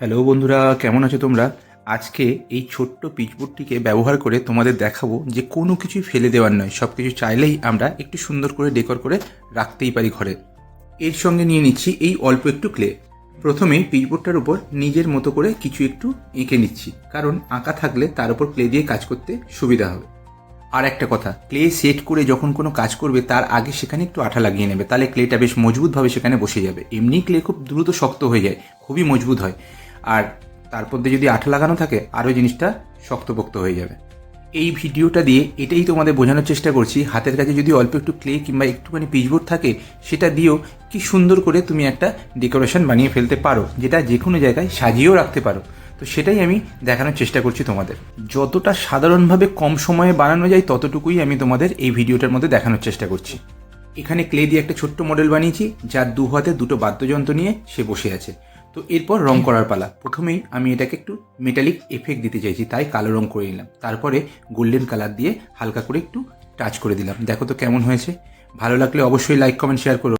Hello বন্ধুরা, কেমন আছো তোমরা? আজকে এই ছোট্ট পিচবোর্ডটিকে ব্যবহার করে তোমাদের দেখাবো যে কোনো কিছুই ফেলে দেওয়ার নয় সব কিছু চাইলেই আমরা একটু সুন্দর করে ডেকর করে রাখতেই পারি ঘরে। এর সঙ্গে নিয়ে নিচ্ছি এই অল্প একটু ক্লে। প্রথমে পিচবোর্ডটার উপর নিজের মতো করে কিছু একটু এঁকে নিচ্ছি, কারণ আঁকা থাকলে তার উপর ক্লে দিয়ে কাজ করতে সুবিধা হবে। আর একটা কথা, ক্লে সেট করে যখন কোনো কাজ করবে, তার আগে সেখানে একটু আঠা লাগিয়ে নেবে, তাহলে ক্লেটা বেশ মজবুতভাবে সেখানে বসে যাবে। এমনি ক্লে খুব দ্রুত শক্ত হয়ে যায়, খুবই মজবুত হয়। আর তারপর দিয়ে যদি আঠা লাগানো থাকে, আরও জিনিসটা শক্তপোক্ত হয়ে যাবে। এই ভিডিওটা দিয়ে এটাই তোমাদের বোঝানোর চেষ্টা করছি, হাতের কাছে যদি অল্প একটু ক্লে কিংবা একটুখানি পিচবোর্ড থাকে, সেটা দিয়েও কি সুন্দর করে তুমি একটা ডেকোরেশন বানিয়ে ফেলতে পারো, যেটা যে কোনো জায়গায় সাজিয়েও রাখতে পারো। তো সেটাই আমি দেখানোর চেষ্টা করছি তোমাদের। যতটা সাধারণভাবে কম সময়ে বানানো যায়, ততটুকুই আমি তোমাদের এই ভিডিওটার মধ্যে দেখানোর চেষ্টা করছি। এখানে ক্লে দিয়ে একটা ছোট্ট মডেল বানিয়েছি, যার দু হাতে দুটো বাদ্যযন্ত্র নিয়ে সে বসে আছে। তো এরপর রং করার পালা। প্রথমেই আমি এটাকে একটু মেটালিক এফেক্ট দিতে চাইছি, তাই কালো রং করে নিলাম। তারপরে গোল্ডেন কালার দিয়ে হালকা করে একটু টাচ করে দিলাম। দেখো তো কেমন হয়েছে। ভালো লাগলে অবশ্যই লাইক কমেন্ট শেয়ার করো।